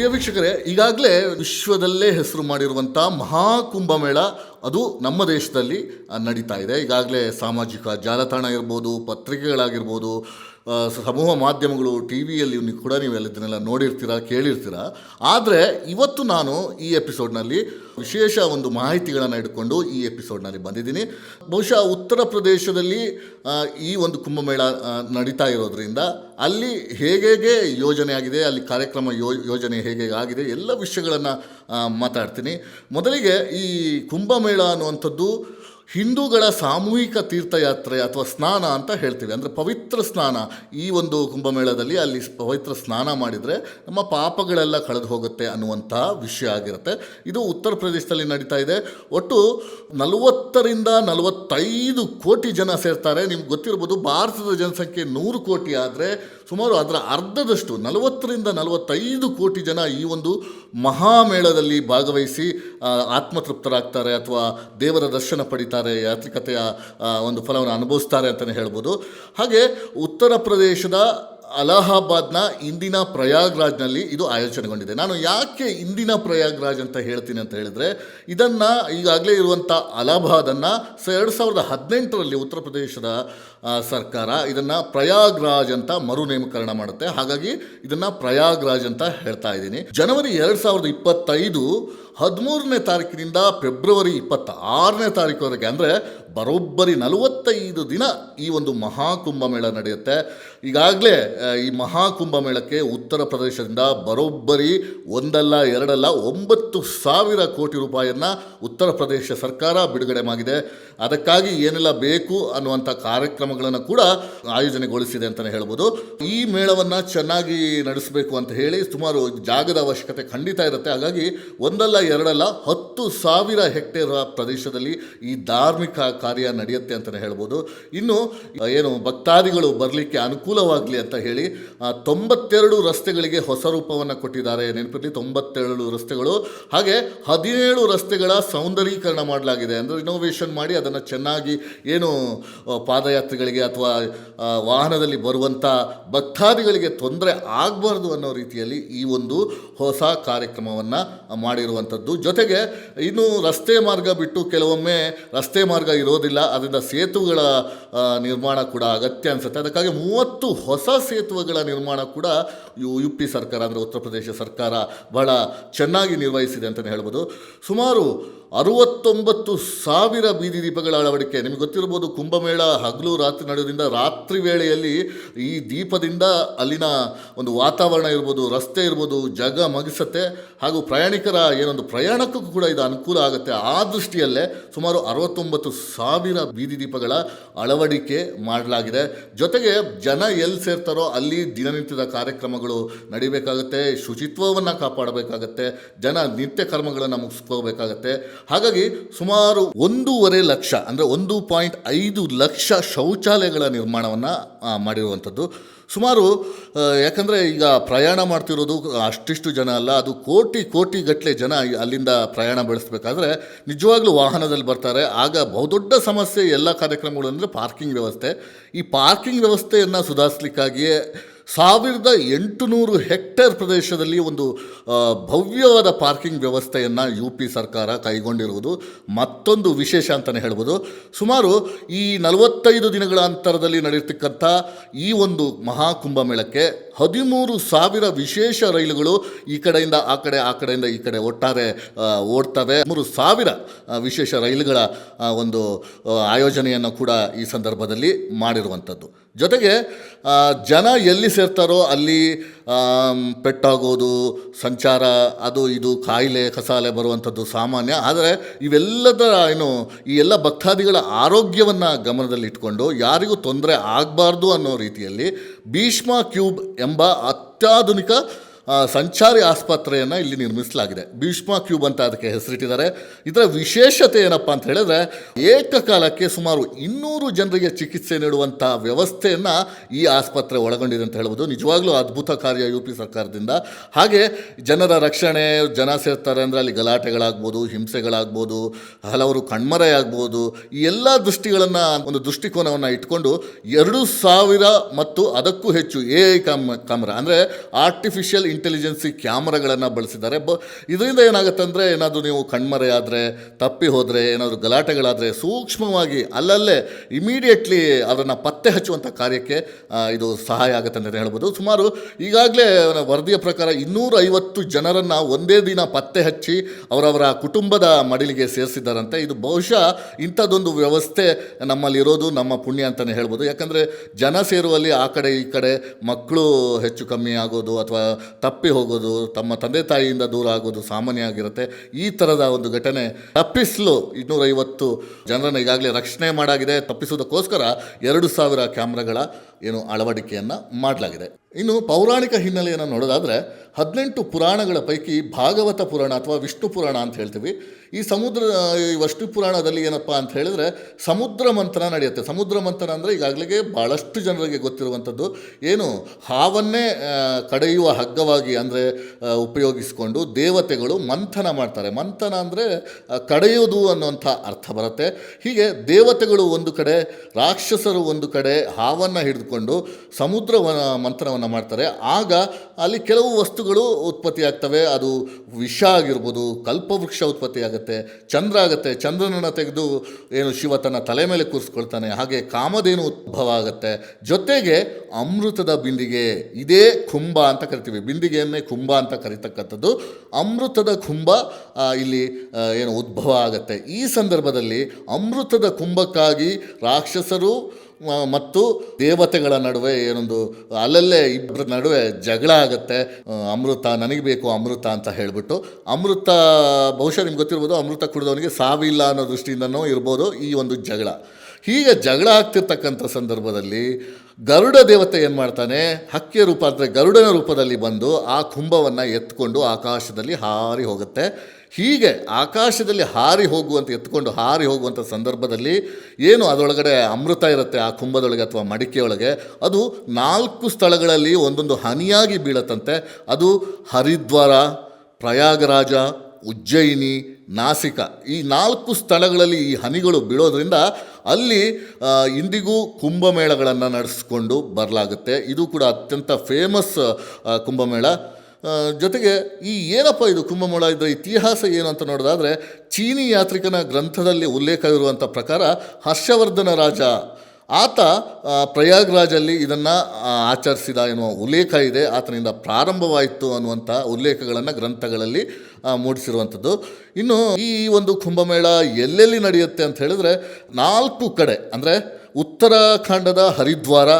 ಪ್ರಿಯ ವೀಕ್ಷಕರೇ, ಈಗಾಗಲೇ ವಿಶ್ವದಲ್ಲೇ ಹೆಸರು ಮಾಡಿರುವಂಥ ಮಹಾಕುಂಭಮೇಳ ಅದು ನಮ್ಮ ದೇಶದಲ್ಲಿ ನಡೀತಾ ಇದೆ. ಈಗಾಗಲೇ ಸಾಮಾಜಿಕ ಜಾಲತಾಣ ಇರ್ಬೋದು, ಪತ್ರಿಕೆಗಳಾಗಿರ್ಬೋದು ಸಮೂಹ ಮಾಧ್ಯಮಗಳು ಟಿ ವಿಯಲ್ಲಿ ಕೂಡ ನೀವು ಇದನ್ನೆಲ್ಲ ನೋಡಿರ್ತೀರ, ಕೇಳಿರ್ತೀರ. ಆದರೆ ಇವತ್ತು ನಾನು ಈ ಎಪಿಸೋಡ್ನಲ್ಲಿ ವಿಶೇಷ ಒಂದು ಮಾಹಿತಿಗಳನ್ನು ಇಟ್ಕೊಂಡು ಈ ಎಪಿಸೋಡ್ನಲ್ಲಿ ಬಂದಿದ್ದೀನಿ. ಬಹುಶಃ ಉತ್ತರ ಪ್ರದೇಶದಲ್ಲಿ ಈ ಒಂದು ಕುಂಭಮೇಳ ನಡೀತಾ ಇರೋದ್ರಿಂದ ಅಲ್ಲಿ ಹೇಗೆ ಯೋಜನೆ ಆಗಿದೆ, ಅಲ್ಲಿ ಕಾರ್ಯಕ್ರಮ ಯೋ, ಯೋಜನೆ ಹೇಗೆ ಆಗಿದೆ, ಎಲ್ಲ ವಿಷಯಗಳನ್ನು ಮಾತಾಡ್ತೀನಿ. ಮೊದಲಿಗೆ ಈ ಕುಂಭಮೇಳ ಅನ್ನುವಂಥದ್ದು ಹಿಂದೂಗಳ ಸಾಮೂಹಿಕ ತೀರ್ಥಯಾತ್ರೆ ಅಥವಾ ಸ್ನಾನ ಅಂತ ಹೇಳ್ತೀವಿ. ಅಂದರೆ ಪವಿತ್ರ ಸ್ನಾನ. ಈ ಒಂದು ಕುಂಭಮೇಳದಲ್ಲಿ ಅಲ್ಲಿ ಪವಿತ್ರ ಸ್ನಾನ ಮಾಡಿದರೆ ನಮ್ಮ ಪಾಪಗಳೆಲ್ಲ ಕಳೆದು ಹೋಗುತ್ತೆ ಅನ್ನುವಂಥ ವಿಷಯ ಆಗಿರುತ್ತೆ. ಇದು ಉತ್ತರ ಪ್ರದೇಶದಲ್ಲಿ ನಡೀತಾ ಇದೆ. ಒಟ್ಟು ನಲವತ್ತರಿಂದ ನಲವತ್ತೈದು ಕೋಟಿ ಜನ ಸೇರ್ತಾರೆ. ನಿಮ್ಗೆ ಗೊತ್ತಿರ್ಬೋದು ಭಾರತದ ಜನಸಂಖ್ಯೆ ನೂರು ಕೋಟಿ ಆದರೆ ಸುಮಾರು ಅದರ ಅರ್ಧದಷ್ಟು, ನಲವತ್ತರಿಂದ ನಲವತ್ತೈದು ಕೋಟಿ ಜನ ಈ ಒಂದು ಮಹಾಮೇಳದಲ್ಲಿ ಭಾಗವಹಿಸಿ ಆತ್ಮತೃಪ್ತರಾಗ್ತಾರೆ ಅಥವಾ ದೇವರ ದರ್ಶನ ಪಡಿತಾರೆ, ಯಾತ್ರಿಕತೆಯ ಒಂದು ಫಲವನ್ನು ಅನುಭವಿಸ್ತಾರೆ ಅಂತಲೇ ಹೇಳ್ಬೋದು. ಹಾಗೆ ಉತ್ತರ ಪ್ರದೇಶದ ಅಲಹಾಬಾದ್ನ ಇಂದಿನ ಪ್ರಯಾಗ್ರಾಜ್ನಲ್ಲಿ ಇದು ಆಯೋಜನೆಗೊಂಡಿದೆ. ನಾನು ಯಾಕೆ ಇಂದಿನ ಪ್ರಯಾಗ್ರಾಜ್ ಅಂತ ಹೇಳ್ತೀನಿ ಅಂತ ಹೇಳಿದರೆ, ಇದನ್ನು ಈಗಾಗಲೇ ಇರುವಂಥ ಅಲಹಾಬಾದನ್ನು ಸ ಎರಡು ಸಾವಿರದ ಹದಿನೆಂಟರಲ್ಲಿ ಉತ್ತರ ಪ್ರದೇಶದ ಸರ್ಕಾರ ಇದನ್ನು ಪ್ರಯಾಗ್ರಾಜ್ ಅಂತ ಮರು ನೇಮಕರಣ ಮಾಡುತ್ತೆ. ಹಾಗಾಗಿ ಇದನ್ನು ಪ್ರಯಾಗ್ರಾಜ್ ಅಂತ ಹೇಳ್ತಾ ಇದ್ದೀನಿ. ಜನವರಿ ಎರಡು ಸಾವಿರದ ಇಪ್ಪತ್ತೈದು ಹದಿಮೂರನೇ ತಾರೀಕಿನಿಂದ ಫೆಬ್ರವರಿ ಇಪ್ಪತ್ತ ಆರನೇ ತಾರೀಕುವರೆಗೆ ಅಂದರೆ ಬರೋಬ್ಬರಿ ನಲವತ್ತೈದು ದಿನ ಈ ಒಂದು ಮಹಾಕುಂಭ ಮೇಳ ನಡೆಯುತ್ತೆ. ಈಗಾಗಲೇ ಈ ಮಹಾಕುಂಭ ಮೇಳಕ್ಕೆ ಉತ್ತರ ಪ್ರದೇಶದಿಂದ ಬರೋಬ್ಬರಿ ಒಂದಲ್ಲ, ಎರಡಲ್ಲ, ಒಂಬತ್ತು ಸಾವಿರ ಕೋಟಿ ರೂಪಾಯಿಯನ್ನು ಉತ್ತರ ಪ್ರದೇಶ ಸರ್ಕಾರ ಬಿಡುಗಡೆ ಮಾಡಿದೆ. ಅದಕ್ಕಾಗಿ ಏನೆಲ್ಲ ಬೇಕು ಅನ್ನುವಂಥ ಕಾರ್ಯಕ್ರಮಗಳನ್ನು ಕೂಡ ಆಯೋಜನೆಗೊಳಿಸಿದೆ ಅಂತಲೇ ಹೇಳ್ಬೋದು. ಈ ಮೇಳವನ್ನು ಚೆನ್ನಾಗಿ ನಡೆಸಬೇಕು ಅಂತ ಹೇಳಿ ಸುಮಾರು ಜಾಗದ ಅವಶ್ಯಕತೆ ಖಂಡಿತ ಇರುತ್ತೆ. ಹಾಗಾಗಿ ಒಂದಲ್ಲ ಎರಡಲ್ಲ, ಹತ್ತು ಸಾವಿರ ಹೆಕ್ಟೇರ್ ಪ್ರದೇಶದಲ್ಲಿ ಈ ಧಾರ್ಮಿಕ ಕಾರ್ಯ ನಡೆಯುತ್ತೆ ಅಂತಲೇ ಹೇಳ್ಬೋದು. ಇನ್ನು ಏನು ಭಕ್ತಾದಿಗಳು ಬರಲಿಕ್ಕೆ ಅನುಕೂಲವಾಗಲಿ ಅಂತ ಹೇಳಿ ತೊಂಬತ್ತೆರಡು ರಸ್ತೆಗಳಿಗೆ ಹೊಸ ರೂಪವನ್ನು ಕೊಟ್ಟಿದ್ದಾರೆ. ನೆನಪಿರಲಿ, ತೊಂಬತ್ತೆರಡು ರಸ್ತೆಗಳು, ಹಾಗೆ ಹದಿನೇಳು ರಸ್ತೆಗಳ ಸೌಂದರೀಕರಣ ಮಾಡಲಾಗಿದೆ. ಅಂದರೆ ರಿನೋವೇಷನ್ ಮಾಡಿ ಅದನ್ನು ಚೆನ್ನಾಗಿ ಏನು ಪಾದಯಾತ್ರಿಗಳಿಗೆ ಅಥವಾ ವಾಹನದಲ್ಲಿ ಬರುವಂಥ ಭಕ್ತಾದಿಗಳಿಗೆ ತೊಂದರೆ ಆಗಬಾರ್ದು ಅನ್ನೋ ರೀತಿಯಲ್ಲಿ ಈ ಒಂದು ಹೊಸ ಕಾರ್ಯಕ್ರಮವನ್ನು ಮಾಡಿರುವಂಥದ್ದು. ಜೊತೆಗೆ ಇನ್ನು ರಸ್ತೆ ಮಾರ್ಗ ಬಿಟ್ಟು ಕೆಲವೊಮ್ಮೆ ರಸ್ತೆ ಮಾರ್ಗ ಇರೋದಿಲ್ಲ, ಅದರಿಂದ ಸೇತುವೆಗಳ ನಿರ್ಮಾಣ ಕೂಡ ಅಗತ್ಯ ಅನಿಸುತ್ತೆ. ಅದಕ್ಕಾಗಿ ಮೂವತ್ತು ಹೊಸ ಸೇತುವೆಗಳ ನಿರ್ಮಾಣ ಕೂಡ ಯು ಯು ಪಿ ಸರ್ಕಾರ ಅಂದರೆ ಉತ್ತರ ಪ್ರದೇಶ ಸರ್ಕಾರ ಬಹಳ ಚೆನ್ನಾಗಿ ನಿರ್ವಹಿಸಿದೆ ಅಂತಲೇ ಹೇಳ್ಬೋದು. ಸುಮಾರು ಅರುವತ್ತೊಂಬತ್ತು ಸಾವಿರ ಬೀದಿ ದೀಪಗಳ ಅಳವಡಿಕೆ. ನಿಮಗೆ ಗೊತ್ತಿರ್ಬೋದು, ಕುಂಭಮೇಳ, ಹಗಲು, ರಾತ್ರಿ ನಡೆಯೋದ್ರಿಂದ ರಾತ್ರಿ ವೇಳೆಯಲ್ಲಿ ಈ ದೀಪದಿಂದ ಅಲ್ಲಿನ ಒಂದು ವಾತಾವರಣ ಇರ್ಬೋದು, ರಸ್ತೆ ಇರ್ಬೋದು, ಜಗ ಮಗಿಸುತ್ತೆ. ಹಾಗೂ ಪ್ರಯಾಣಿಕರ ಏನೊಂದು ಪ್ರಯಾಣಕ್ಕೂ ಕೂಡ ಇದು ಅನುಕೂಲ ಆಗುತ್ತೆ. ಆ ದೃಷ್ಟಿಯಲ್ಲೇ ಸುಮಾರು ಅರವತ್ತೊಂಬತ್ತು ಸಾವಿರ ಬೀದಿ ದೀಪಗಳ ಅಳವಡಿಕೆ ಮಾಡಲಾಗಿದೆ. ಜೊತೆಗೆ ಜನ ಎಲ್ಲಿ ಸೇರ್ತಾರೋ ಅಲ್ಲಿ ದಿನನಿತ್ಯದ ಕಾರ್ಯಕ್ರಮಗಳು ನಡಿಬೇಕಾಗುತ್ತೆ. ಶುಚಿತ್ವವನ್ನು ಕಾಪಾಡಬೇಕಾಗತ್ತೆ. ಜನ ನಿತ್ಯ ಕರ್ಮಗಳನ್ನು ಮುಗಿಸ್ಕೋಬೇಕಾಗತ್ತೆ. ಹಾಗಾಗಿ ಸುಮಾರು ಒಂದೂವರೆ ಲಕ್ಷ, ಅಂದರೆ ಒಂದು ಪಾಯಿಂಟ್ ಐದು ಲಕ್ಷ ಶೌಚಾಲಯಗಳ ನಿರ್ಮಾಣವನ್ನು ಮಾಡಿರುವಂಥದ್ದು. ಸುಮಾರು ಯಾಕಂದರೆ ಈಗ ಪ್ರಯಾಣ ಮಾಡ್ತಿರೋದು ಅಷ್ಟಿಷ್ಟು ಜನ ಅಲ್ಲ, ಅದು ಕೋಟಿ ಕೋಟಿ ಗಟ್ಟಲೆ ಜನ ಅಲ್ಲಿಂದ ಪ್ರಯಾಣ ಬೆಳೆಸಬೇಕಾದ್ರೆ ನಿಜವಾಗ್ಲೂ ವಾಹನದಲ್ಲಿ ಬರ್ತಾರೆ. ಆಗ ಬಹುದೊಡ್ಡ ಸಮಸ್ಯೆ ಎಲ್ಲ ಕಾರ್ಯಕ್ರಮಗಳು ಅಂದರೆ ಪಾರ್ಕಿಂಗ್ ವ್ಯವಸ್ಥೆ. ಈ ಪಾರ್ಕಿಂಗ್ ವ್ಯವಸ್ಥೆಯನ್ನು ಸುಧಾರಿಸಲಿಕ್ಕಾಗಿಯೇ ಸಾವಿರದ ಎಂಟುನೂರು ಹೆಕ್ಟೇರ್ ಪ್ರದೇಶದಲ್ಲಿ ಒಂದು ಭವ್ಯವಾದ ಪಾರ್ಕಿಂಗ್ ವ್ಯವಸ್ಥೆಯನ್ನು ಯು ಪಿ ಸರ್ಕಾರ ಕೈಗೊಂಡಿರುವುದು ಮತ್ತೊಂದು ವಿಶೇಷ ಅಂತಲೇ ಹೇಳ್ಬೋದು. ಸುಮಾರು ಈ ನಲವತ್ತೈದು ದಿನಗಳ ಅಂತರದಲ್ಲಿ ನಡೆಯತಕ್ಕಂಥ ಈ ಒಂದು ಮಹಾಕುಂಭಮೇಳಕ್ಕೆ ಹದಿಮೂರು ಸಾವಿರ ವಿಶೇಷ ರೈಲುಗಳು ಈ ಕಡೆಯಿಂದ, ಆ ಕಡೆ, ಆ ಕಡೆಯಿಂದ ಈ ಕಡೆ ಒಟ್ಟಾರೆ ಓಡ್ತವೆ. ಮೂರು ಸಾವಿರ ವಿಶೇಷ ರೈಲುಗಳ ಒಂದು ಆಯೋಜನೆಯನ್ನು ಕೂಡ ಈ ಸಂದರ್ಭದಲ್ಲಿ ಮಾಡಿರುವಂಥದ್ದು. ಜೊತೆಗೆ ಜನ ಎಲ್ಲಿ ಸೇರ್ತಾರೋ ಅಲ್ಲಿ ಪೆಟ್ಟಾಗೋದು, ಸಂಚಾರ, ಅದು ಇದು, ಕಾಯಿಲೆ, ಕಸಾಲೆ ಬರುವಂಥದ್ದು ಸಾಮಾನ್ಯ. ಆದರೆ ಇವೆಲ್ಲದರ ಏನು, ಈ ಎಲ್ಲ ಭಕ್ತಾದಿಗಳ ಆರೋಗ್ಯವನ್ನು ಗಮನದಲ್ಲಿಟ್ಕೊಂಡು ಯಾರಿಗೂ ತೊಂದರೆ ಆಗಬಾರ್ದು ಅನ್ನೋ ರೀತಿಯಲ್ಲಿ ಭೀಷ್ಮ ಕ್ಯೂಬ್ ಎಂಬ ಅತ್ಯಾಧುನಿಕ ಸಂಚಾರಿ ಆಸ್ಪತ್ರೆಯನ್ನು ಇಲ್ಲಿ ನಿರ್ಮಿಸಲಾಗಿದೆ. ಭೀಷ್ಮ ಕ್ಯೂಬ್ ಅಂತ ಅದಕ್ಕೆ ಹೆಸರಿಟ್ಟಿದ್ದಾರೆ. ಇದರ ವಿಶೇಷತೆ ಏನಪ್ಪ ಅಂತ ಹೇಳಿದ್ರೆ, ಏಕಕಾಲಕ್ಕೆ ಸುಮಾರು ಇನ್ನೂರು ಜನರಿಗೆ ಚಿಕಿತ್ಸೆ ನೀಡುವಂಥ ವ್ಯವಸ್ಥೆಯನ್ನು ಈ ಆಸ್ಪತ್ರೆ ಒಳಗೊಂಡಿದೆ ಅಂತ ಹೇಳ್ಬೋದು. ನಿಜವಾಗ್ಲೂ ಅದ್ಭುತ ಕಾರ್ಯ ಯು ಪಿ ಸರ್ಕಾರದಿಂದ. ಹಾಗೆ ಜನರ ರಕ್ಷಣೆ, ಜನ ಸೇರ್ತಾರೆ ಅಂದರೆ ಅಲ್ಲಿ ಗಲಾಟೆಗಳಾಗ್ಬೋದು, ಹಿಂಸೆಗಳಾಗ್ಬೋದು, ಹಲವರು ಕಣ್ಮರೆಯಾಗ್ಬೋದು ಈ ಎಲ್ಲ ದೃಷ್ಟಿಗಳನ್ನು ಒಂದು ದೃಷ್ಟಿಕೋನವನ್ನು ಇಟ್ಕೊಂಡು ಎರಡು ಸಾವಿರ ಮತ್ತು ಅದಕ್ಕೂ ಹೆಚ್ಚು ಎ ಐ ಕಾಮ್ ಕ್ಯಾಮ್ರಾ ಅಂದರೆ ಆರ್ಟಿಫಿಷಿಯಲ್ ಇಂಟೆಲಿಜೆನ್ಸಿ ಕ್ಯಾಮ್ರಾಗಳನ್ನು ಬಳಸಿದ್ದಾರೆ. ಬ, ಇದರಿಂದ ಏನಾಗುತ್ತೆ ಅಂದರೆ ಏನಾದರೂ ನೀವು ಕಣ್ಮರೆಯಾದರೆ ತಪ್ಪಿ ಹೋದರೆ, ಏನಾದರೂ ಗಲಾಟೆಗಳಾದರೆ ಸೂಕ್ಷ್ಮವಾಗಿ ಅಲ್ಲಲ್ಲೇ ಇಮಿಡಿಯೇಟ್ಲಿ ಅದನ್ನು ಪತ್ತೆ ಹಚ್ಚುವಂಥ ಕಾರ್ಯಕ್ಕೆ ಇದು ಸಹಾಯ ಆಗುತ್ತೆ ಅಂತಲೇ ಹೇಳ್ಬೋದು. ಸುಮಾರು ಈಗಾಗಲೇ ವರದಿಯ ಪ್ರಕಾರ ಇನ್ನೂರ ಐವತ್ತು ಜನರನ್ನು ಒಂದೇ ದಿನ ಪತ್ತೆ ಹಚ್ಚಿ ಅವರವರ ಕುಟುಂಬದ ಮಡಿಲಿಗೆ ಸೇರಿಸಿದ್ದಾರಂತೆ. ಇದು ಬಹುಶಃ ಇಂಥದ್ದೊಂದು ವ್ಯವಸ್ಥೆ ನಮ್ಮಲ್ಲಿರೋದು, ನಮ್ಮ ಪುಣ್ಯ ಅಂತಲೇ ಹೇಳ್ಬೋದು. ಯಾಕಂದರೆ ಜನ ಸೇರುವಲ್ಲಿ ಆ ಕಡೆ ಈ ಕಡೆ ಮಕ್ಕಳು ಹೆಚ್ಚು ಕಮ್ಮಿ ಆಗೋದು ಅಥವಾ ತಪ್ಪಿ ಹೋಗೋದು, ತಮ್ಮ ತಂದೆ ತಾಯಿಯಿಂದ ದೂರ ಆಗೋದು ಸಾಮಾನ್ಯ ಆಗಿರುತ್ತೆ ಈ ಥರದ ಒಂದು ಘಟನೆ ತಪ್ಪಿಸಲು ಇನ್ನೂರೈವತ್ತು ಜನರನ್ನು ಈಗಾಗಲೇ ರಕ್ಷಣೆ ಮಾಡಾಗಿದೆ. ತಪ್ಪಿಸುವುದಕ್ಕೋಸ್ಕರ ಎರಡು ಸಾವಿರ ಕ್ಯಾಮ್ರಾಗಳ ಏನು ಅಳವಡಿಕೆಯನ್ನು ಮಾಡಲಾಗಿದೆ. ಇನ್ನು ಪೌರಾಣಿಕ ಹಿನ್ನೆಲೆಯನ್ನು ನೋಡೋದಾದರೆ ಹದಿನೆಂಟು ಪುರಾಣಗಳ ಪೈಕಿ ಭಾಗವತ ಪುರಾಣ ಅಥವಾ ವಿಷ್ಣು ಪುರಾಣ ಅಂತ ಹೇಳ್ತೀವಿ. ಈ ಸಮುದ್ರ, ಈ ವಿಷ್ಣು ಪುರಾಣದಲ್ಲಿ ಏನಪ್ಪ ಅಂತ ಹೇಳಿದರೆ ಸಮುದ್ರ ಮಂಥನ ನಡೆಯುತ್ತೆ. ಸಮುದ್ರ ಮಂಥನ ಅಂದರೆ ಈಗಾಗಲೇ ಭಾಳಷ್ಟು ಜನರಿಗೆ ಗೊತ್ತಿರುವಂಥದ್ದು. ಏನು ಹಾವನ್ನೇ ಕಡೆಯುವ ಹಗ್ಗವಾಗಿ ಅಂದರೆ ಉಪಯೋಗಿಸಿಕೊಂಡು ದೇವತೆಗಳು ಮಂಥನ ಮಾಡ್ತಾರೆ. ಮಂಥನ ಅಂದರೆ ಕಡೆಯೋದು ಅನ್ನುವಂಥ ಅರ್ಥ ಬರುತ್ತೆ. ಹೀಗೆ ದೇವತೆಗಳು ಒಂದು ಕಡೆ, ರಾಕ್ಷಸರು ಒಂದು ಕಡೆ ಹಾವನ್ನು ಹಿಡಿದುಕೊಂಡು ಸಮುದ್ರ ಮಂಥನವನ್ನು ಮಾಡ್ತಾರೆ. ಆಗ ಅಲ್ಲಿ ಕೆಲವು ವಸ್ತುಗಳು ಉತ್ಪತ್ತಿಯಾಗ್ತವೆ. ಅದು ವಿಷ ಆಗಿರ್ಬೋದು, ಕಲ್ಪವೃಕ್ಷ ಉತ್ಪತ್ತಿಯಾಗುತ್ತೆ ಚಂದ್ರ ಆಗುತ್ತೆ. ಚಂದ್ರನನ್ನು ತೆಗೆದು ಏನು ಶಿವ ತನ್ನ ತಲೆ ಮೇಲೆ ಕೂರಿಸ್ಕೊಳ್ತಾನೆ. ಹಾಗೆ ಕಾಮಧೇನು ಉದ್ಭವ ಆಗುತ್ತೆ. ಜೊತೆಗೆ ಅಮೃತದ ಬಿಂದಿಗೆ, ಇದೇ ಕುಂಭ ಅಂತ ಕರಿತೀವಿ. ಬಿಂದಿಗೆಯನ್ನೇ ಕುಂಭ ಅಂತ ಕರಿತಕ್ಕಂಥದ್ದು. ಅಮೃತದ ಕುಂಭ ಇಲ್ಲಿ ಏನು ಉದ್ಭವ ಆಗುತ್ತೆ. ಈ ಸಂದರ್ಭದಲ್ಲಿ ಅಮೃತದ ಕುಂಭಕ್ಕಾಗಿ ರಾಕ್ಷಸರು ಮತ್ತು ದೇವತೆಗಳ ನಡುವೆ ಏನೊಂದು ಅಲ್ಲಲ್ಲೇ ಇಬ್ಬರ ನಡುವೆ ಜಗಳ ಆಗುತ್ತೆ. ಅಮೃತ, ನನಗೆ ಬೇಕು ಅಮೃತ ಅಂತ ಹೇಳಿಬಿಟ್ಟು ಅಮೃತ, ಬಹುಶಃ ನಿಮ್ಗೆ ಗೊತ್ತಿರ್ಬೋದು, ಅಮೃತ ಕುಡಿದವನಿಗೆ ಸಾವಿಲ್ಲ ಅನ್ನೋ ದೃಷ್ಟಿಯಿಂದನೂ ಇರ್ಬೋದು ಈ ಒಂದು ಜಗಳ. ಹೀಗೆ ಜಗಳ ಆಗ್ತಿರ್ತಕ್ಕಂಥ ಸಂದರ್ಭದಲ್ಲಿ ಗರುಡ ದೇವತೆ ಏನು ಮಾಡ್ತಾನೆ? ಹಕ್ಕಿಯ ರೂಪ ಅಂದರೆ ಗರುಡನ ರೂಪದಲ್ಲಿ ಬಂದು ಆ ಕುಂಭವನ್ನು ಎತ್ಕೊಂಡು ಆಕಾಶದಲ್ಲಿ ಹಾರಿ ಹೋಗುತ್ತೆ. ಹೀಗೆ ಆಕಾಶದಲ್ಲಿ ಹಾರಿ ಹೋಗುವಂಥ ಎತ್ಕೊಂಡು ಹಾರಿ ಹೋಗುವಂಥ ಸಂದರ್ಭದಲ್ಲಿ ಏನು ಅದರೊಳಗಡೆ ಅಮೃತ ಇರುತ್ತೆ, ಆ ಕುಂಭದೊಳಗೆ ಅಥವಾ ಮಡಿಕೆಯೊಳಗೆ? ಅದು ನಾಲ್ಕು ಸ್ಥಳಗಳಲ್ಲಿ ಒಂದೊಂದು ಹನಿಯಾಗಿ ಬೀಳತ್ತಂತೆ. ಅದು ಹರಿದ್ವಾರ, ಪ್ರಯಾಗರಾಜ, ಉಜ್ಜಯಿನಿ, ನಾಸಿಕ. ಈ ನಾಲ್ಕು ಸ್ಥಳಗಳಲ್ಲಿ ಈ ಹನಿಗಳು ಬೀಳೋದ್ರಿಂದ ಅಲ್ಲಿ ಇಂದಿಗೂ ಕುಂಭಮೇಳಗಳನ್ನು ನಡೆಸ್ಕೊಂಡು ಬರಲಾಗುತ್ತೆ. ಇದು ಕೂಡ ಅತ್ಯಂತ ಫೇಮಸ್ ಕುಂಭಮೇಳ. ಜೊತೆಗೆ ಈ ಏನಪ್ಪ ಇದು ಕುಂಭಮೇಳ ಇದರ ಇತಿಹಾಸ ಏನು ಅಂತ ನೋಡೋದಾದರೆ ಚೀನಿ ಯಾತ್ರಿಕನ ಗ್ರಂಥದಲ್ಲಿ ಉಲ್ಲೇಖವಿರುವಂಥ ಪ್ರಕಾರ ಹರ್ಷವರ್ಧನ ರಾಜ, ಆತ ಪ್ರಯಾಗ್ರಾಜಲ್ಲಿ ಇದನ್ನು ಆಚರಿಸಿದ ಎನ್ನುವ ಉಲ್ಲೇಖ ಇದೆ. ಆತನಿಂದ ಪ್ರಾರಂಭವಾಯಿತು ಅನ್ನುವಂಥ ಉಲ್ಲೇಖಗಳನ್ನು ಗ್ರಂಥಗಳಲ್ಲಿ ಮೂಡಿಸಿರುವಂಥದ್ದು. ಇನ್ನು ಈ ಒಂದು ಕುಂಭಮೇಳ ಎಲ್ಲೆಲ್ಲಿ ನಡೆಯುತ್ತೆ ಅಂತ ಹೇಳಿದ್ರೆ ನಾಲ್ಕು ಕಡೆ, ಅಂದರೆ ಉತ್ತರಾಖಂಡದ ಹರಿದ್ವಾರ,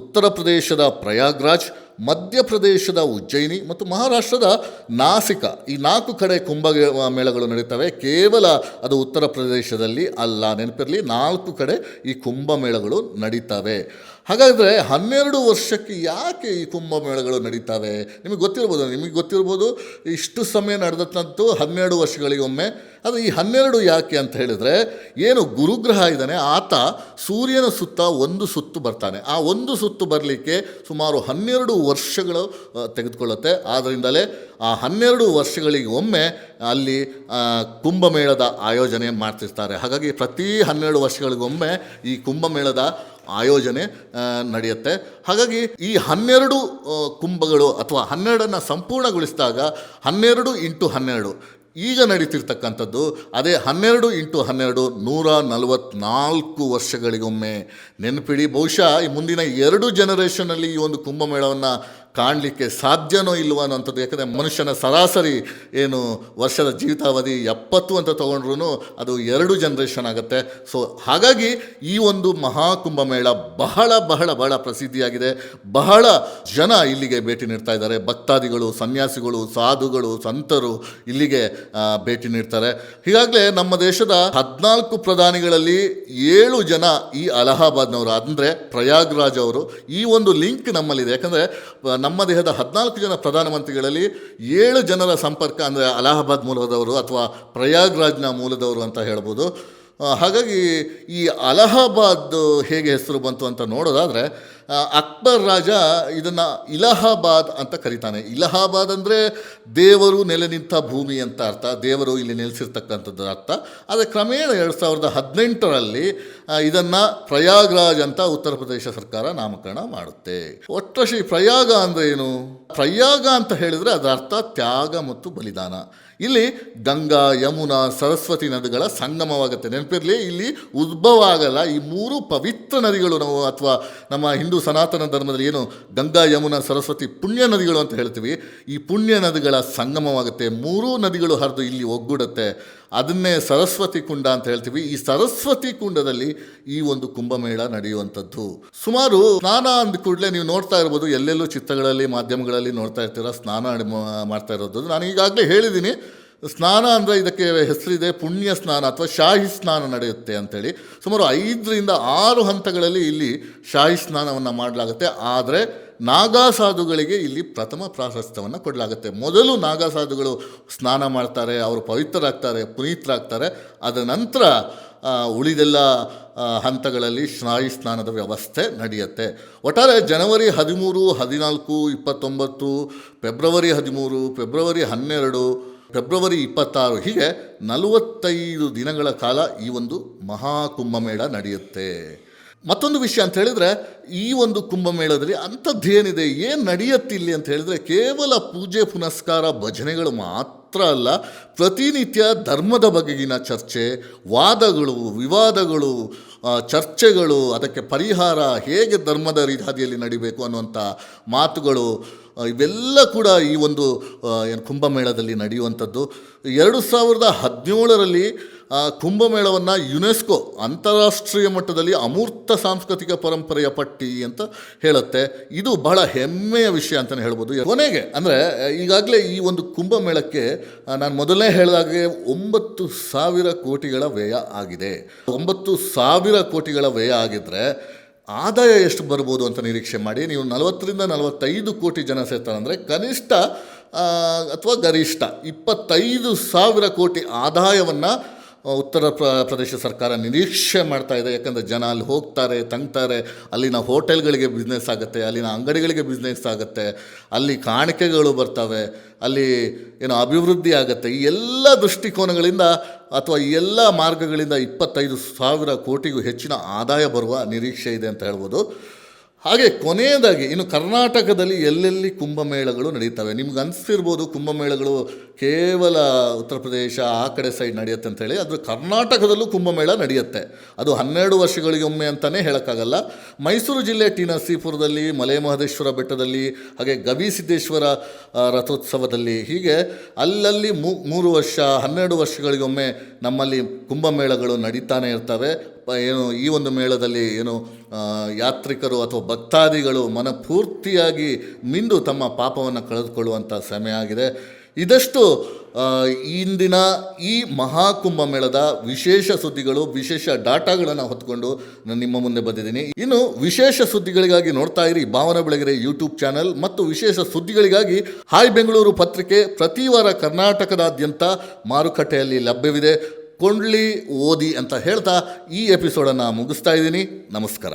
ಉತ್ತರ ಪ್ರದೇಶದ ಪ್ರಯಾಗ್ರಾಜ್ ಮಧ್ಯಪ್ರದೇಶದ ಉಜ್ಜಯಿನಿ ಮತ್ತು ಮಹಾರಾಷ್ಟ್ರದ ನಾಸಿಕ. ಈ ನಾಲ್ಕು ಕಡೆ ಕುಂಭ ಮೇಳಗಳು ನಡೀತವೆ. ಕೇವಲ ಅದು ಉತ್ತರ ಪ್ರದೇಶದಲ್ಲಿ ಅಲ್ಲ, ನೆನಪಿರಲಿ, ನಾಲ್ಕು ಕಡೆ ಈ ಕುಂಭಮೇಳಗಳು ನಡೀತವೆ. ಹಾಗಾದರೆ ಹನ್ನೆರಡು ವರ್ಷಕ್ಕೆ ಯಾಕೆ ಈ ಕುಂಭಮೇಳಗಳು ನಡೀತವೆ? ನಿಮಗೆ ಗೊತ್ತಿರ್ಬೋದು ನಿಮಗೆ ಗೊತ್ತಿರ್ಬೋದು, ಇಷ್ಟು ಸಮಯ ನಡೆದಂತೂ ಹನ್ನೆರಡು ವರ್ಷಗಳಿಗೊಮ್ಮೆ. ಅದು ಈ ಹನ್ನೆರಡು ಯಾಕೆ ಅಂತ ಹೇಳಿದರೆ, ಏನು ಗುರುಗ್ರಹ ಇದ್ದಾನೆ, ಆತ ಸೂರ್ಯನ ಸುತ್ತ ಒಂದು ಸುತ್ತು ಬರ್ತಾನೆ. ಆ ಒಂದು ಸುತ್ತು ಬರಲಿಕ್ಕೆ ಸುಮಾರು ಹನ್ನೆರಡು ವರ್ಷಗಳು ತೆಗೆದುಕೊಳ್ಳುತ್ತೆ. ಆದ್ದರಿಂದಲೇ ಆ ಹನ್ನೆರಡು ವರ್ಷಗಳಿಗೆ ಒಮ್ಮೆ ಅಲ್ಲಿ ಕುಂಭಮೇಳದ ಆಯೋಜನೆ ಮಾಡ್ತಿರ್ತಾರೆ. ಹಾಗಾಗಿ ಪ್ರತಿ ಹನ್ನೆರಡು ವರ್ಷಗಳಿಗೊಮ್ಮೆ ಈ ಕುಂಭಮೇಳದ ಆಯೋಜನೆ ನಡೆಯುತ್ತೆ. ಹಾಗಾಗಿ ಈ ಹನ್ನೆರಡು ಕುಂಭಗಳು ಅಥವಾ ಹನ್ನೆರಡನ್ನು ಸಂಪೂರ್ಣಗೊಳಿಸಿದಾಗ ಹನ್ನೆರಡು ಇಂಟು ಹನ್ನೆರಡು. ಈಗ ನಡೀತಿರ್ತಕ್ಕಂಥದ್ದು ಅದೇ ಹನ್ನೆರಡು ಇಂಟು ಹನ್ನೆರಡು ನೂರ ನಲವತ್ನಾಲ್ಕು ವರ್ಷಗಳಿಗೊಮ್ಮೆ ನೆನಪಿಡಿ. ಬಹುಶಃ ಈ ಮುಂದಿನ ಎರಡು ಜನರೇಷನಲ್ಲಿ ಈ ಒಂದು ಕುಂಭಮೇಳವನ್ನು ಕಾಣಲಿಕ್ಕೆ ಸಾಧ್ಯನೋ ಇಲ್ವೋ ಅನ್ನೋಂಥದ್ದು ಯಾಕಂದರೆ ಮನುಷ್ಯನ ಸರಾಸರಿ ಏನು ವರ್ಷದ ಜೀವಿತಾವಧಿ ಎಪ್ಪತ್ತು ಅಂತ ತೊಗೊಂಡ್ರು ಅದು ಎರಡು ಜನ್ರೇಷನ್ ಆಗುತ್ತೆ. ಸೊ ಹಾಗಾಗಿ ಈ ಒಂದು ಮಹಾಕುಂಭಮೇಳ ಬಹಳ ಬಹಳ ಬಹಳ ಪ್ರಸಿದ್ಧಿಯಾಗಿದೆ. ಬಹಳ ಜನ ಇಲ್ಲಿಗೆ ಭೇಟಿ ನೀಡ್ತಾ ಇದ್ದಾರೆ. ಭಕ್ತಾದಿಗಳು, ಸನ್ಯಾಸಿಗಳು, ಸಾಧುಗಳು, ಸಂತರು ಇಲ್ಲಿಗೆ ಭೇಟಿ ನೀಡ್ತಾರೆ. ಹೀಗಾಗಲೇ ನಮ್ಮ ದೇಶದ ಹದಿನಾಲ್ಕು ಪ್ರಧಾನಿಗಳಲ್ಲಿ ಏಳು ಜನ ಈ ಅಲಹಾಬಾದ್ನವರು. ಅಂದರೆ ಪ್ರಯಾಗ್ರಾಜ್ ಅವರು. ಈ ಒಂದು ಲಿಂಕ್ ನಮ್ಮಲ್ಲಿದೆ. ಯಾಕಂದರೆ ನಮ್ಮ ದೇಹದ ಹದಿನಾಲ್ಕು ಜನ ಪ್ರಧಾನಮಂತ್ರಿಗಳಲ್ಲಿ ಏಳು ಜನರ ಸಂಪರ್ಕ ಅಂದರೆ ಅಲಹಾಬಾದ್ ಮೂಲದವರು ಅಥವಾ ಪ್ರಯಾಗ್ರಾಜ್ನ ಮೂಲದವರು ಅಂತ ಹೇಳ್ಬೋದು. ಹಾಗಾಗಿ ಈ ಅಲಹಾಬಾದ್ ಹೇಗೆ ಹೆಸರು ಬಂತು ಅಂತ ನೋಡೋದಾದರೆ ಅಕ್ಬರ್ ರಾಜ ಇದನ್ನು ಇಲಹಾಬಾದ್ ಅಂತ ಕರೀತಾನೆ. ಇಲಹಾಬಾದ್ ಅಂದರೆ ದೇವರು ನೆಲೆ ನಿಂತ ಭೂಮಿ ಅಂತ ಅರ್ಥ. ದೇವರು ಇಲ್ಲಿ ನೆಲೆಸಿರ್ತಕ್ಕಂಥದ್ದು ಅರ್ಥ. ಆದರೆ ಕ್ರಮೇಣ ಎರಡು ಸಾವಿರದ ಹದಿನೆಂಟರಲ್ಲಿ ಇದನ್ನು ಪ್ರಯಾಗ್ರಾಜ್ ಅಂತ ಉತ್ತರ ಪ್ರದೇಶ ಸರ್ಕಾರ ನಾಮಕರಣ ಮಾಡುತ್ತೆ. ಒಟ್ಟಶಿ ಪ್ರಯಾಗ ಅಂದರೆ ಏನು? ಪ್ರಯಾಗ ಅಂತ ಹೇಳಿದರೆ ಅದರ ಅರ್ಥ ತ್ಯಾಗ ಮತ್ತು ಬಲಿದಾನ. ಇಲ್ಲಿ ಗಂಗಾ, ಯಮುನಾ, ಸರಸ್ವತಿ ನದಿಗಳ ಸಂಗಮವಾಗುತ್ತೆ. ನೆನಪಿರಲಿ, ಇಲ್ಲಿ ಉದ್ಭವ ಆಗಲ್ಲ. ಈ ಮೂರು ಪವಿತ್ರ ನದಿಗಳು ನಾವು ಅಥವಾ ನಮ್ಮ ಹಿಂದೂ ಸನಾತನ ಧರ್ಮದಲ್ಲಿ ಏನು ಗಂಗಾ, ಯಮುನಾ, ಸರಸ್ವತಿ ಪುಣ್ಯ ನದಿಗಳು ಅಂತ ಹೇಳ್ತೀವಿ. ಈ ಪುಣ್ಯ ನದಿಗಳ ಸಂಗಮವಾಗುತ್ತೆ. ಮೂರೂ ನದಿಗಳು ಹರಿದು ಇಲ್ಲಿ ಒಗ್ಗೂಡುತ್ತೆ. ಅದನ್ನೇ ಸರಸ್ವತಿ ಕುಂಡ ಅಂತ ಹೇಳ್ತೀವಿ. ಈ ಸರಸ್ವತಿ ಕುಂಡದಲ್ಲಿ ಈ ಒಂದು ಕುಂಭಮೇಳ ನಡೆಯುವಂಥದ್ದು. ಸುಮಾರು ಸ್ನಾನ ಅಂದ ಕೂಡಲೇ ನೀವು ನೋಡ್ತಾ ಇರ್ಬೋದು. ಎಲ್ಲೆಲ್ಲೂ ಚಿತ್ರಗಳಲ್ಲಿ, ಮಾಧ್ಯಮಗಳಲ್ಲಿ ನೋಡ್ತಾ ಇರ್ತೀರ, ಸ್ನಾನ ಮಾಡ್ತಾ ಇರೋದು. ನಾನು ಈಗಾಗಲೇ ಹೇಳಿದ್ದೀನಿ ಸ್ನಾನ ಅಂದರೆ ಇದಕ್ಕೆ ಹೆಸರಿದೆ ಪುಣ್ಯ ಸ್ನಾನ ಅಥವಾ ಶಾಹಿ ಸ್ನಾನ ನಡೆಯುತ್ತೆ ಅಂಥೇಳಿ ಸುಮಾರು ಐದರಿಂದ ಆರು ಹಂತಗಳಲ್ಲಿ ಇಲ್ಲಿ ಶಾಹಿ ಸ್ನಾನವನ್ನು ಮಾಡಲಾಗುತ್ತೆ. ಆದರೆ ನಾಗಾಸಾಧುಗಳಿಗೆ ಇಲ್ಲಿ ಪ್ರಥಮ ಪ್ರಾಶಸ್ತ್ಯವನ್ನು ಕೊಡಲಾಗುತ್ತೆ. ಮೊದಲು ನಾಗಾ ಸಾಧುಗಳು ಸ್ನಾನ ಮಾಡ್ತಾರೆ, ಅವರು ಪವಿತ್ರರಾಗ್ತಾರೆ, ಪುನೀತರಾಗ್ತಾರೆ. ಅದರ ನಂತರ ಉಳಿದೆಲ್ಲ ಹಂತಗಳಲ್ಲಿ ಶಾಹಿ ಸ್ನಾನದ ವ್ಯವಸ್ಥೆ ನಡೆಯುತ್ತೆ. ಒಟ್ಟಾರೆ ಜನವರಿ ಹದಿಮೂರು, ಹದಿನಾಲ್ಕು, ಇಪ್ಪತ್ತೊಂಬತ್ತು, ಫೆಬ್ರವರಿ ಹದಿಮೂರು, ಫೆಬ್ರವರಿ ಹನ್ನೆರಡು ಫೆಬ್ರವರಿ ಇಪ್ಪತ್ತಾರು, ಹೀಗೆ ನಲವತ್ತೈದು ದಿನಗಳ ಕಾಲ ಈ ಒಂದು ಮಹಾಕುಂಭಮೇಳ ನಡೆಯುತ್ತೆ. ಮತ್ತೊಂದು ವಿಷಯ ಅಂತ ಹೇಳಿದ್ರೆ, ಈ ಒಂದು ಕುಂಭಮೇಳದಲ್ಲಿ ಅಂಥದ್ದೇನಿದೆ, ಏನು ನಡೆಯುತ್ತಿಲ್ಲ ಅಂತ ಹೇಳಿದ್ರೆ, ಕೇವಲ ಪೂಜೆ ಪುನಸ್ಕಾರ ಭಜನೆಗಳು ಮಾತ್ರ ಅಲ್ಲ, ಪ್ರತಿನಿತ್ಯ ಧರ್ಮದ ಬಗೆಗಿನ ಚರ್ಚೆ, ವಾದಗಳು, ವಿವಾದಗಳು ಚರ್ಚೆಗಳು, ಅದಕ್ಕೆ ಪರಿಹಾರ ಹೇಗೆ ಧರ್ಮದ ರೀತಿಯಲ್ಲಿ ನಡಿಬೇಕು ಅನ್ನುವಂಥ ಮಾತುಗಳು ಇವೆಲ್ಲ ಕೂಡ ಈ ಒಂದು ಏನು ಕುಂಭಮೇಳದಲ್ಲಿ ನಡೆಯುವಂಥದ್ದು. ಎರಡು ಸಾವಿರದ ಹದಿನೇಳರಲ್ಲಿ ಕುಂಭಮೇಳವನ್ನು ಯುನೆಸ್ಕೋ ಅಂತಾರಾಷ್ಟ್ರೀಯ ಮಟ್ಟದಲ್ಲಿ ಅಮೂರ್ತ ಸಾಂಸ್ಕೃತಿಕ ಪರಂಪರೆಯ ಪಟ್ಟಿ ಅಂತ ಹೇಳುತ್ತೆ. ಇದು ಬಹಳ ಹೆಮ್ಮೆಯ ವಿಷಯ ಅಂತಲೇ ಹೇಳ್ಬೋದು. ಕೊನೆಗೆ, ಅಂದರೆ, ಈಗಾಗಲೇ ಈ ಒಂದು ಕುಂಭಮೇಳಕ್ಕೆ ನಾನು ಮೊದಲನೇ ಹೇಳಿದಾಗೆ ಒಂಬತ್ತು ಸಾವಿರ ಕೋಟಿಗಳ ವ್ಯಯ ಆಗಿದೆ. ಒಂಬತ್ತು ಸಾವಿರ ಕೋಟಿಗಳ ವ್ಯಯ ಆಗಿದ್ದರೆ ಆದಾಯ ಎಷ್ಟು ಬರ್ಬೋದು ಅಂತ ನಿರೀಕ್ಷೆ ಮಾಡಿ, ನೀವು ನಲವತ್ತರಿಂದ ನಲವತ್ತೈದು ಕೋಟಿ ಜನ ಸೇರ್ತಾರೆ ಅಂದರೆ ಕನಿಷ್ಠ ಅಥವಾ ಗರಿಷ್ಠ ಇಪ್ಪತ್ತೈದು ಸಾವಿರ ಕೋಟಿ ಆದಾಯವನ್ನು ಉತ್ತರ ಪ್ರ, ಪ್ರದೇಶ ಸರ್ಕಾರ ನಿರೀಕ್ಷೆ ಮಾಡ್ತಾ ಇದೆ. ಯಾಕಂದರೆ ಜನ ಅಲ್ಲಿ ಹೋಗ್ತಾರೆ, ತಂಗ್ತಾರೆ. ಅಲ್ಲಿನ ಹೋಟೆಲ್ಗಳಿಗೆ ಬಿಸ್ನೆಸ್ ಆಗುತ್ತೆ, ಅಲ್ಲಿನ ಅಂಗಡಿಗಳಿಗೆ ಬಿಸ್ನೆಸ್ ಆಗುತ್ತೆ. ಅಲ್ಲಿ ಕಾಣಿಕೆಗಳು ಬರ್ತವೆ, ಅಲ್ಲಿ ಏನು ಅಭಿವೃದ್ಧಿ ಆಗುತ್ತೆ. ಈ ಎಲ್ಲ ದೃಷ್ಟಿಕೋನಗಳಿಂದ ಅಥವಾ ಈ ಎಲ್ಲ ಮಾರ್ಗಗಳಿಂದ ಇಪ್ಪತ್ತೈದು ಸಾವಿರ ಕೋಟಿಗೂ ಹೆಚ್ಚಿನ ಆದಾಯ ಬರುವ ನಿರೀಕ್ಷೆ ಇದೆ ಅಂತ ಹೇಳ್ಬೋದು. ಹಾಗೆ ಕೊನೆಯದಾಗಿ ಇನ್ನು ಕರ್ನಾಟಕದಲ್ಲಿ ಎಲ್ಲೆಲ್ಲಿ ಕುಂಭಮೇಳಗಳು ನಡೀತವೆ? ನಿಮ್ಗೆ ಅನಿಸ್ತಿರ್ಬೋದು ಕುಂಭಮೇಳಗಳು ಕೇವಲ ಉತ್ತರ ಪ್ರದೇಶ ಆ ಕಡೆ ಸೈಡ್ ನಡೆಯುತ್ತೆ ಅಂತೇಳಿ ಅದು ಕರ್ನಾಟಕದಲ್ಲೂ ಕುಂಭಮೇಳ ನಡೆಯುತ್ತೆ. ಅದು ಹನ್ನೆರಡು ವರ್ಷಗಳಿಗೆ ಒಮ್ಮೆ ಅಂತಲೇ ಹೇಳೋಕ್ಕಾಗಲ್ಲ. ಮೈಸೂರು ಜಿಲ್ಲೆ ಟಿ ನರಸೀಪುರದಲ್ಲಿ ಮಲೆ ಮಹದೇಶ್ವರ ಬೆಟ್ಟದಲ್ಲಿ, ಹಾಗೆ ಗವಿಸಿದ್ದೇಶ್ವರ ರಥೋತ್ಸವದಲ್ಲಿ ಹೀಗೆ ಅಲ್ಲಲ್ಲಿ ಮೂರು ವರ್ಷ, ಹನ್ನೆರಡು ವರ್ಷಗಳಿಗೊಮ್ಮೆ ನಮ್ಮಲ್ಲಿ ಕುಂಭಮೇಳಗಳು ನಡೀತಾನೆ ಇರ್ತವೆ. ಏನು ಈ ಒಂದು ಮೇಳದಲ್ಲಿ ಏನು ಯಾತ್ರಿಕರು ಅಥವಾ ಭಕ್ತಾದಿಗಳು ಮನಪೂರ್ತಿಯಾಗಿ ಮಿಂದು ತಮ್ಮ ಪಾಪವನ್ನು ಕಳೆದುಕೊಳ್ಳುವಂಥ ಸಮಯ ಆಗಿದೆ. ಇದಷ್ಟು ಇಂದಿನ ಈ ಮಹಾಕುಂಭ ಮೇಳದ ವಿಶೇಷ ಸುದ್ದಿಗಳು, ವಿಶೇಷ ಡಾಟಾಗಳನ್ನು ಹೊತ್ಕೊಂಡು ನಾನು ನಿಮ್ಮ ಮುಂದೆ ಬಂದಿದ್ದೀನಿ. ಇನ್ನು ವಿಶೇಷ ಸುದ್ದಿಗಳಿಗಾಗಿ ನೋಡ್ತಾ ಇರಿ ಭಾವನ ಬೆಳಗೆರೆ ಯೂಟ್ಯೂಬ್ ಚಾನಲ್ ಮತ್ತು ವಿಶೇಷ ಸುದ್ದಿಗಳಿಗಾಗಿ ಹಾಯ್ ಬೆಂಗಳೂರು ಪತ್ರಿಕೆ ಪ್ರತಿ ವಾರ ಕರ್ನಾಟಕದಾದ್ಯಂತ ಮಾರುಕಟ್ಟೆಯಲ್ಲಿ ಲಭ್ಯವಿದೆ. ಕೊಂಡ್ಲಿ ಓದಿ ಅಂತ ಹೇಳ್ತಾ ಈ ಎಪಿಸೋಡನ್ನು ಮುಗಿಸ್ತಾ ಇದ್ದೀನಿ. ನಮಸ್ಕಾರ.